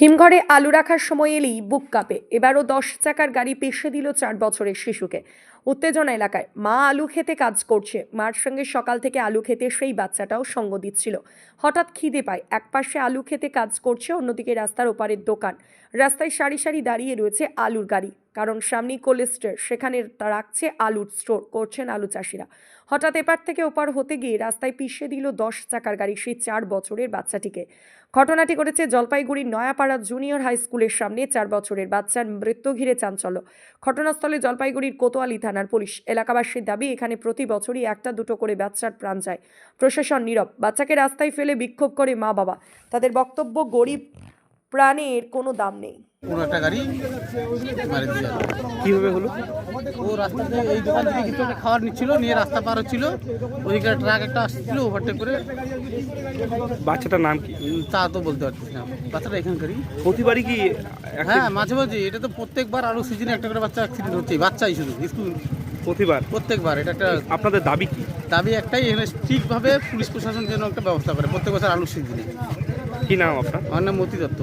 হিমঘরে আলু রাখার সময় এলেই বুক কাঁপে। এবারও দশ চাকার গাড়ি পেশে দিল চার বছরের শিশুকে। উত্তেজনা এলাকায়। মা আলু খেতে কাজ করছে। মার সঙ্গে সকাল থেকে আলু খেতে সেই বাচ্চাটাও সঙ্গ দিচ্ছিল। হঠাৎ খিদে পায়। এক একপাশে আলু খেতে কাজ করছে, অন্যদিকে রাস্তার ওপারের দোকান। রাস্তায় সারি সারি দাঁড়িয়ে রয়েছে আলুর গাড়ি। কারণ সামনেই কোলেস্টার সেখানে তা রাখছে আলুর স্টোর, করছেন আলু চাষিরা। হঠাৎ এপার থেকে ওপার হতে গিয়ে রাস্তায় পিষে দিল দশ চাকার গাড়ি, সেই চার বছরের বাচ্চাটিকে। ঘটনাটি ঘটেছে জলপাইগুড়ির নয়াপাড়া জুনিয়র হাই স্কুলের সামনে, চার বছরের বাচ্চার মৃত্যু ঘিরে চাঞ্চল্য। ঘটনাস্থলে জলপাইগুড়ির কোতোয়ালি থানার পুলিশ। এলাকাবাসীর দাবি, এখানে প্রতি বছরই একটা দুটো করে বাচ্চার প্রাণ যায়। প্রশাসন নীরব। বাচ্চাকে রাস্তায় ফেলে বিক্ষোভ করে মা বাবা তাদের বক্তব্য, গরিব প্রাণের কোনো দাম নেই। পুরো একটা গাড়ি মারি দিয়ে গেল। কীভাবে হলো? ও রাস্তাতে এই দোকান থেকে কিছু একটা খাবার নিচ্ছিল নিয়ে রাস্তা পার হচ্ছিল। ওইদিকে ট্রাক একটা আসছিল ওভারটেক করে। বাচ্চাটার নাম কি? উম, তা তো বলতে পারছি না। বাচ্চাটা এখানকারই। প্রতিবারই কি হ্যাঁ মাঝে মাঝে। এটা তো প্রত্যেকবার আরও সিজনে একটা করে বাচ্চা অ্যাক্সিডেন্ট হচ্ছে বাচ্চাই শুধু স্কুল। প্রতিবার? প্রত্যেকবার এটা একটা আপনাদের দাবি কি? দাবি একটাই এখানে ঠিকভাবে পুলিশ প্রশাসন যেন একটা ব্যবস্থা করে প্রত্যেক বছর আলু সিজনে কি নাম আপনার? আমার নাম মতি দত্ত।